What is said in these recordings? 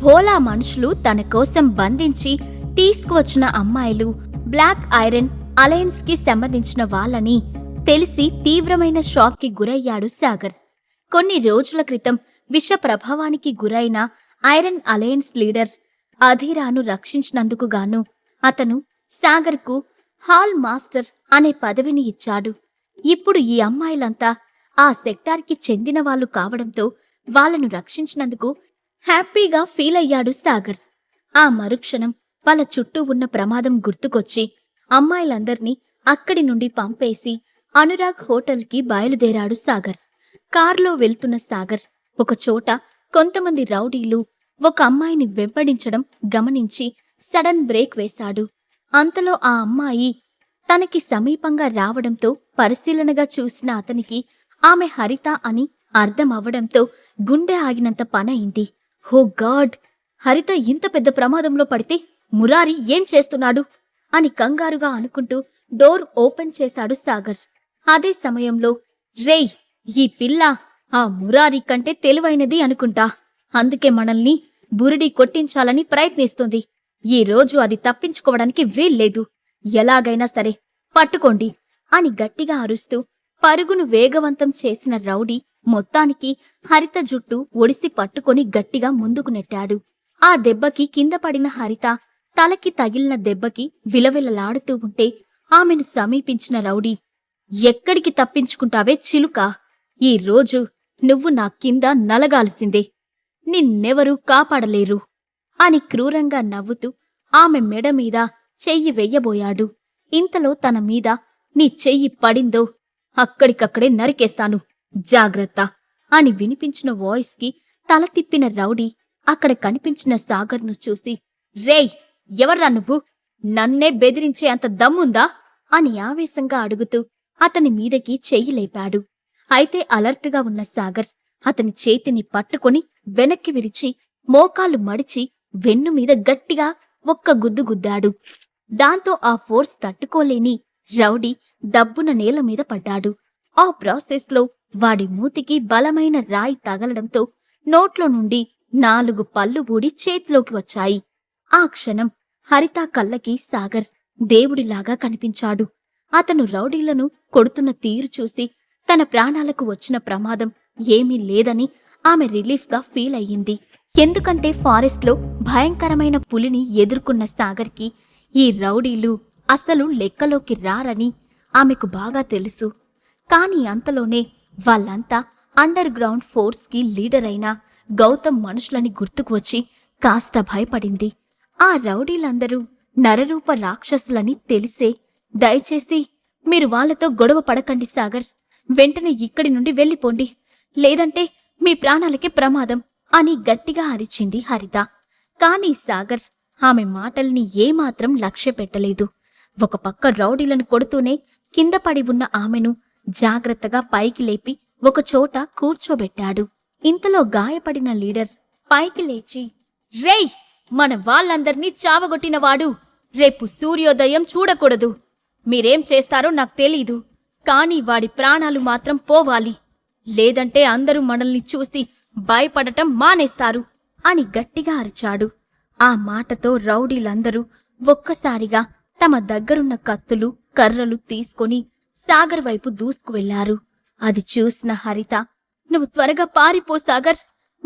భోలా మనుషులు తన కోసం బంధించి తీసుకువచ్చిన అమ్మాయిలు బ్లాక్ ఐరన్ అలయన్స్కి సంబంధించిన వాళ్ళని తెలిసి తీవ్రమైన షాక్కి గురయ్యాడు సాగర్. కొన్ని రోజుల క్రితం విష ప్రభావానికి గురైన ఐరన్ అలయన్స్ లీడర్ అధీరాను రక్షించినందుకు గాను అతను సాగర్కు హాల్ మాస్టర్ అనే పదవిని ఇచ్చాడు. ఇప్పుడు ఈ అమ్మాయిలంతా ఆ సెక్టార్కి చెందిన వాళ్ళు కావడంతో వాళ్ళను రక్షించినందుకు హ్యాపీగా ఫీల్ అయ్యాడు సాగర్. ఆ మరుక్షణం వాళ్ళ చుట్టూ ఉన్న ప్రమాదం గుర్తుకొచ్చి అమ్మాయిలందర్నీ అక్కడి నుండి పంపేసి అనురాగ్ హోటల్కి బయలుదేరాడు సాగర్. కారులో వెళ్తున్న సాగర్ ఒకచోట కొంతమంది రౌడీలు ఒక అమ్మాయిని వెంబడించడం గమనించి సడన్ బ్రేక్ వేశాడు. అంతలో ఆ అమ్మాయి తనకి సమీపంగా రావడంతో పరిశీలనగా చూసిన అతనికి ఆమె హరిత అని అర్థమవ్వడంతో గుండె ఆగినంత పనయింది. హో గాడ్! హరిత ఇంత పెద్ద ప్రమాదంలో పడితే మురారి ఏం చేస్తున్నాడు? అని కంగారుగా అనుకుంటూ డోర్ ఓపెన్ చేశాడు సాగర్. అదే సమయంలో రేయ్ ఈ పిల్ల ఆ మురారి కంటే తెలివైనది అనుకుంటా. అందుకే మనల్ని బురిడి కొట్టించాలని ప్రయత్నిస్తుంది. ఈ రోజు అది తప్పించుకోవడానికి వీల్లేదు. ఎలాగైనా సరే పట్టుకోండి అని గట్టిగా అరుస్తూ పరుగును వేగవంతం చేసిన రౌడీ మొత్తానికి హరిత జుట్టు ఒడిసి పట్టుకొని గట్టిగా ముందుకు నెట్టాడు. ఆ దెబ్బకి కింద పడిన హరిత తలకి తగిలిన దెబ్బకి విలవిలలాడుతూ ఉంటే ఆమెను సమీపించిన రౌడీ ఎక్కడికి తప్పించుకుంటావే చిలుక? ఈ రోజు నువ్వు నా కింద నలగాల్సిందే. నిన్నెవరూ కాపాడలేరు. అని క్రూరంగా నవ్వుతూ ఆమె మెడ మీద చెయ్యి వెయ్యబోయాడు ఇంతలో తన మీద నీ చెయ్యి పడిందో అక్కడికక్కడే నరికేస్తాను. జాగ్రత్త అని వినిపించిన వాయిస్కి తల తిప్పిన రౌడీ అక్కడ కనిపించిన సాగర్ను చూసి రేయ్ ఎవర్రా నువ్వు? నన్నే బెదిరించే అంత దమ్ముందా? అని ఆవేశంగా అడుగుతూ అతని మీదకి చెయ్యి లేపాడు. అయితే అలర్ట్గా ఉన్న సాగర్ అతని చేతిని పట్టుకుని వెనక్కి విరిచి మోకాలు మడిచి వెన్ను మీద గట్టిగా ఒక్క గుద్దు గుద్దాడు. దాంతో ఆ ఫోర్స్ తట్టుకోలేని రౌడీ దబ్బున నేల మీద పడ్డాడు. ఆ ప్రాసెస్లో వాడి మూతికి బలమైన రాయి తగలడంతో నోట్లో నుండి నాలుగు పళ్ళు ఊడి చేతిలోకి వచ్చాయి. ఆ క్షణం హరిత కళ్ళకి సాగర్ దేవుడిలాగా కనిపించాడు. అతను రౌడీలను కొడుతున్న తీరు చూసి తన ప్రాణాలకు వచ్చిన ప్రమాదం ఏమీ లేదని ఆమె రిలీఫ్గా ఫీల్ అయ్యింది. ఎందుకంటే ఫారెస్ట్లో భయంకరమైన పులిని ఎదుర్కొన్న సాగర్కి ఈ రౌడీలు అసలు లెక్కలోకి రారని ఆమెకు బాగా తెలుసు. కాని అంతలోనే వాళ్ళంతా అండర్ గ్రౌండ్ ఫోర్స్కి లీడర్ అయిన గౌతమ్ మనుషులని గుర్తుకు వచ్చి కాస్త భయపడింది. ఆ రౌడీలందరూ నరరూప రాక్షసులని తెలిసే దయచేసి మీరు వాళ్ళతో గొడవ పడకండి సాగర్. వెంటనే ఇక్కడి నుండి వెళ్ళిపోండి. లేదంటే మీ ప్రాణాలకి ప్రమాదం అని గట్టిగా అరిచింది హరిత. కాని సాగర్ ఆమె మాటల్ని ఏమాత్రం లక్ష్య పెట్టలేదు ఒక పక్క రౌడీలను కొడుతూనే కింద పడి ఉన్న ఆమెను జాగ్రత్తగా పైకి లేపి ఒకచోట కూర్చోబెట్టాడు. ఇంతలో గాయపడిన లీడర్ పైకి లేచి రేయ్ మన వాళ్ళందర్నీ చావగొట్టినవాడు. రేపు సూర్యోదయం చూడకూడదు. మీరేం చేస్తారో నాకు తెలీదు. కానీ వాడి ప్రాణాలు మాత్రం పోవాలి. లేదంటే అందరూ మనల్ని చూసి భయపడటం మానేస్తారు అని గట్టిగా అరిచాడు. ఆ మాటతో రౌడీలందరూ ఒక్కసారిగా తమ దగ్గరున్న కత్తులు కర్రలు తీసుకొని సాగర్ వైపు దూసుకువెళ్ళారు అది చూసిన హరిత నువ్వు త్వరగా పారిపో సాగర్.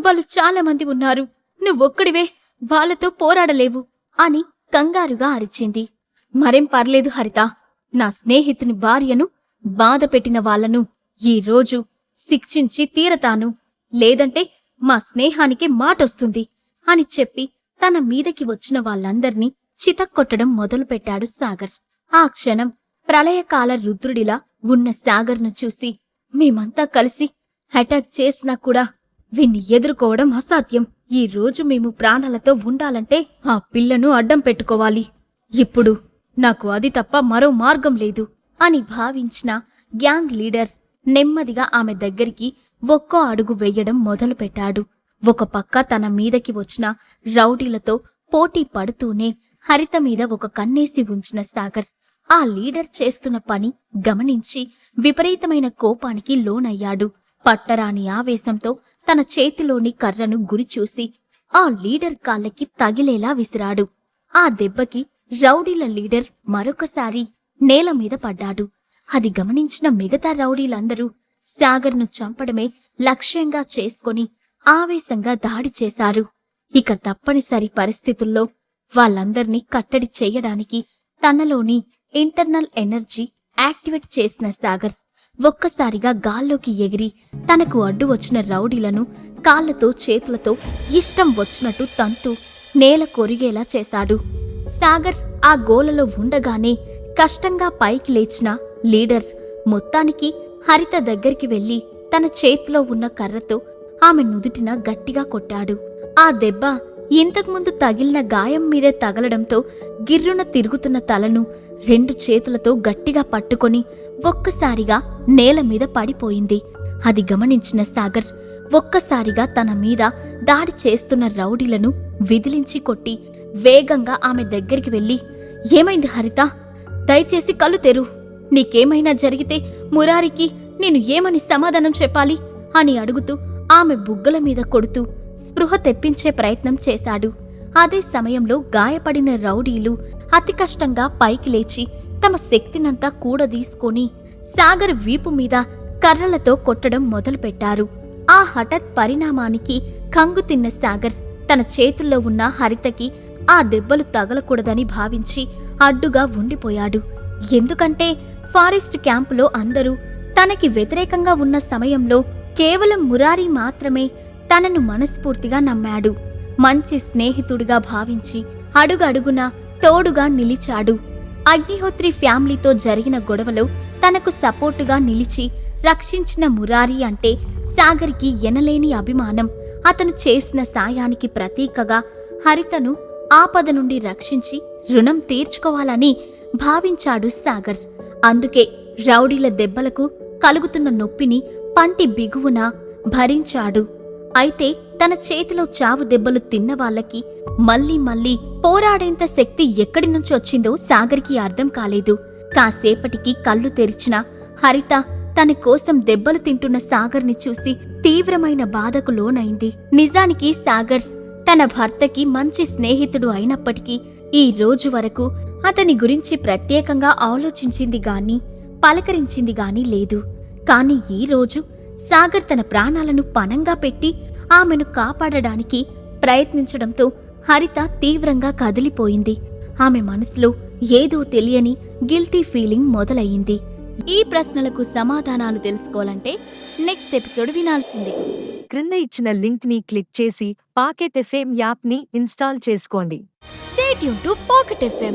వాళ్ళు చాలా మంది ఉన్నారు. నువ్వొక్కడివే వాళ్ళతో పోరాడలేవు అని కంగారుగా అరిచింది. మరేం పర్లేదు హరిత. నా స్నేహితుని భార్యను బాధ పెట్టిన వాళ్ళను ఈ రోజు శిక్షించి తీరతాను. లేదంటే మా స్నేహానికి మాటొస్తుంది అని చెప్పి తన మీదకి వచ్చిన వాళ్ళందర్నీ చితక్కొట్టడం మొదలుపెట్టాడు సాగర్. ఆ క్షణం ప్రళయకాల రుద్రుడిలా ఉన్న సాగర్ను చూసి మేమంతా కలిసి అటాక్ చేసినా కూడా విన్ని ఎదుర్కోవడం అసాధ్యం. ఈ రోజు మేము ప్రాణాలతో ఉండాలంటే ఆ పిల్లను అడ్డం పెట్టుకోవాలి. ఇప్పుడు నాకు అది తప్ప మరో మార్గం లేదు అని భావించిన గ్యాంగ్ లీడర్ నెమ్మదిగా ఆమె దగ్గరికి ఒక్కో అడుగు వెయ్యడం మొదలుపెట్టాడు. ఒక పక్క తన మీదకి వచ్చిన రౌడీలతో పోటీ పడుతూనే హరిత మీద ఒక కన్నేసి ఉంచిన సాగర్ ఆ లీడర్ చేస్తున్న పని గమనించి విపరీతమైన కోపానికి లోనయ్యాడు. పట్టరాని ఆవేశంతో తన చేతిలోని కర్రను గురిచూసి ఆ లీడర్ కాళ్ళకి తగిలేలా విసిరాడు. ఆ దెబ్బకి రౌడీల లీడర్ మరొకసారి నేల మీద పడ్డాడు. అది గమనించిన మిగతా రౌడీలందరూ సాగర్ను చంపడమే లక్ష్యంగా చేసుకొని ఆవేశంగా దాడి చేశారు. ఇక తప్పనిసరి పరిస్థితుల్లో వాళ్ళందర్నీ కట్టడి చేయడానికి తనలోని ఇంటర్నల్ ఎనర్జీ యాక్టివేట్ చేసిన సాగర్ ఒక్కసారిగా గాల్లోకి ఎగిరి తనకు అడ్డు వచ్చిన రౌడీలను కాళ్ళతో చేతులతో ఇష్టం వచ్చినట్టు తంతు నేల కొరిగేలా చేశాడు. సాగర్ ఆ గోలలో ఉండగానే కష్టంగా పైకి లేచిన లీడర్ మొత్తానికి హరిత దగ్గరికి వెళ్ళి తన చేతిలో ఉన్న కర్రతో ఆమె నుదుటిన గట్టిగా కొట్టాడు. ఆ దెబ్బ ఇంతకుముందు తగిలిన గాయం మీదే తగలడంతో గిర్రున తిరుగుతున్న తలను రెండు చేతులతో గట్టిగా పట్టుకొని ఒక్కసారిగా నేల మీద పడిపోయింది. అది గమనించిన సాగర్ ఒక్కసారిగా తన మీద దాడి చేస్తున్న రౌడీలను విదిలించి కొట్టి వేగంగా ఆమె దగ్గరికి వెళ్ళి ఏమైంది హరిత? దయచేసి కళ్ళు తెరు. నీకేమైనా జరిగితే మురారికి నేను ఏమని సమాధానం చెప్పాలి? అని అడుగుతూ ఆమె బుగ్గల మీద కొడుతూ స్పృహ తెప్పించే ప్రయత్నం చేశాడు. అదే సమయంలో గాయపడిన రౌడీలు అతి కష్టంగా పైకి లేచి తమ శక్తినంతా కూడదీసుకొని సాగర్ వీపు మీద కర్రలతో కొట్టడం మొదలుపెట్టారు. ఆ హఠత్ పరిణామానికి కంగు తిన్న సాగర్ తన చేతుల్లో ఉన్న హరితకి ఆ దెబ్బలు తగలకూడదని భావించి అడ్డుగా ఉండిపోయాడు. ఎందుకంటే ఫారెస్ట్ క్యాంపులో అందరూ తనకి వ్యతిరేకంగా ఉన్న సమయంలో కేవలం మురారి మాత్రమే తనను మనస్ఫూర్తిగా నమ్మాడు. మంచి స్నేహితుడిగా భావించి అడుగడుగున తోడుగా నిలిచాడు. అగ్నిహోత్రి ఫ్యామిలీతో జరిగిన గొడవలో తనకు సపోర్టుగా నిలిచి రక్షించిన మురారి అంటే సాగర్కి ఎనలేని అభిమానం. అతను చేసిన సాయానికి ప్రతీకగా హరితను ఆపద నుండి రక్షించి రుణం తీర్చుకోవాలని భావించాడు సాగర్. అందుకే రౌడీల దెబ్బలకు కలుగుతున్న నొప్పిని పంటి బిగువున భరించాడు. అయితే తన చేతిలో చావు దెబ్బలు తిన్న వాళ్ళకి మళ్ళీ మళ్ళీ పోరాడేంత శక్తి ఎక్కడి నుంచి వచ్చిందో సాగర్కి అర్థం కాలేదు. కాసేపటికి కళ్ళు తెరిచిన హరిత తన కోసం దెబ్బలు తింటున్న సాగర్ని చూసి తీవ్రమైన బాధకు లోనైంది. నిజానికి సాగర్ తన భర్తకి మంచి స్నేహితుడు అయినప్పటికీ ఈ రోజు వరకు అతని గురించి ప్రత్యేకంగా ఆలోచించింది గాని పలకరించింది గాని లేదు. కాని ఈ రోజు సాగర్ తన ప్రాణాలను పనంగా పెట్టి ఆమెను కాపాడడానికి ప్రయత్నించడంతో హరిత తీవ్రంగా కదిలిపోయింది. ఆమె మనసులో ఏదో తెలియని గిల్టీ ఫీలింగ్ మొదలయ్యింది. ఈ ప్రశ్నలకు సమాధానాలు తెలుసుకోవాలంటే నెక్స్ట్ ఎపిసోడ్ వినాల్సిందే. క్రింద ఇచ్చిన లింక్ని క్లిక్ చేసి పాకెట్ ఎఫ్ఎం యాప్ని ఇన్స్టాల్ చేసుకోండి. స్టేట్ యూన్ టు పాకెట్ ఎఫ్ఎం